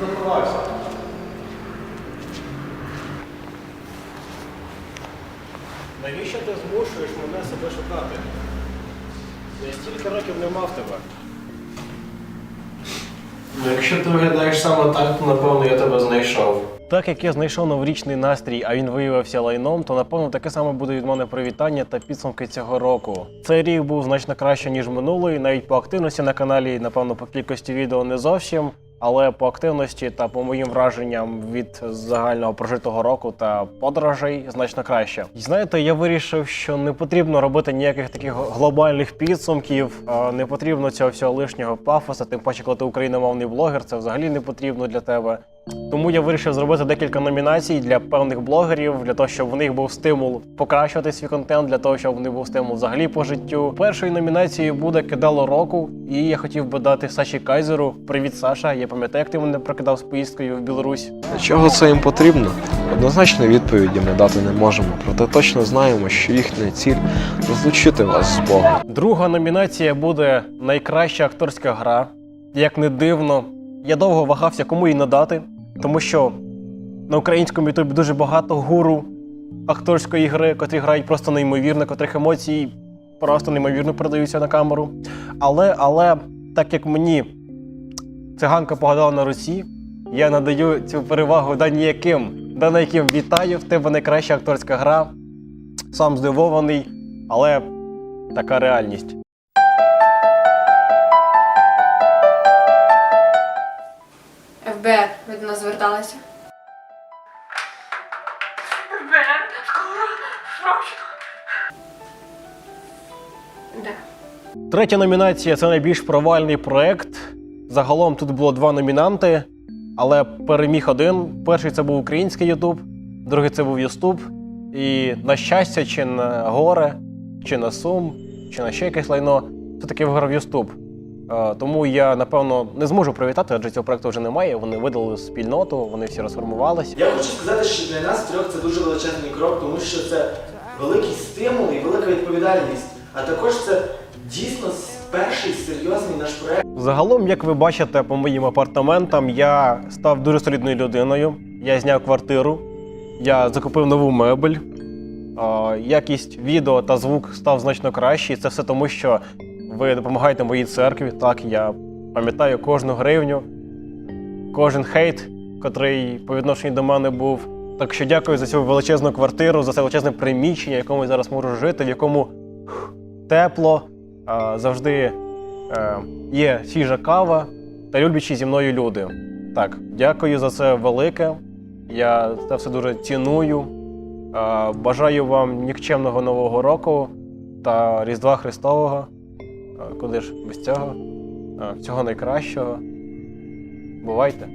Заховайся. Навіщо ти змушуєш мене себе шукати? Я стільки років не мав тебе. Якщо ти виглядаєш саме так, то напевно я тебе знайшов. Так як я знайшов новорічний настрій, а він виявився лайном, то напевно таке саме буде від мене привітання та підсумки цього року. Цей рік був значно краще ніж минулий, навіть по активності на каналі, напевно, по кількості відео не зовсім. Але по активності та по моїм враженням від загального прожитого року та подорожей значно краще. І знаєте, я вирішив, що не потрібно робити ніяких таких глобальних підсумків, не потрібно цього всього лишнього пафоса. Тим паче, коли ти україномовний блогер, це взагалі не потрібно для тебе. Тому я вирішив зробити декілька номінацій для певних блогерів, для того, щоб в них був стимул покращувати свій контент, для того, щоб в них був стимул взагалі по життю. Першою номінацією буде кидало року, і я хотів би дати Саші Кайзеру. Привіт, Саша. Я пам'ятаю, як ти мене прокидав з поїздкою в Білорусь. Чого це їм потрібно? Однозначної відповіді ми дати не можемо, проте точно знаємо, що їхня ціль розлучити вас з Богом. Друга номінація буде найкраща акторська гра. Як не дивно, я довго вагався, кому її надати, тому що на українському ютубі дуже багато гуру акторської гри, котрі грають просто неймовірно, котрих емоцій просто неймовірно передаються на камеру. Але, але так як мені циганка погадала на Русі, я надаю цю перевагу Дані яким. Дана яким вітаю, в тебе найкраща акторська гра. Сам здивований, але така реальність. ФБР, ви до нас зверталися? ФБР, скоро, срочно. Да. Третя номінація це найбільш провальний проект. Загалом тут було два номінанти, але переміг один. Перший це був український Ютуб, другий це був Ютуб. І на щастя, чи на горе, чи на сум, чи на ще якесь лайно, все таки виграв Ютуб. Е, Тому я напевно не зможу привітати, адже цього проекту вже немає. Вони видали спільноту, вони всі розформувалися. Я хочу сказати, що для нас трьох це дуже величезний крок, тому що це великий стимул і велика відповідальність. А також це дійсно перший серйозний наш проект. Загалом, як ви бачите по моїм апартаментам, я став дуже солідною людиною. Я зняв квартиру, я закупив нову мебель. Якість відео та звук став значно кращий. Це все тому, що ви допомагаєте моїй церкві. Так, я пам'ятаю кожну гривню, кожен хейт, котрий по відношенню до мене був. Так що дякую за цю величезну квартиру, за це величезне приміщення, в якому я зараз можу жити, в якому тепло, завжди е, є свіжа кава та люблячі зі мною люди. Так, дякую за це велике. Я це все дуже ціную. Бажаю вам нікчемного нового року та Різдва Христового. Куди ж без цього? Всього найкращого. Бувайте!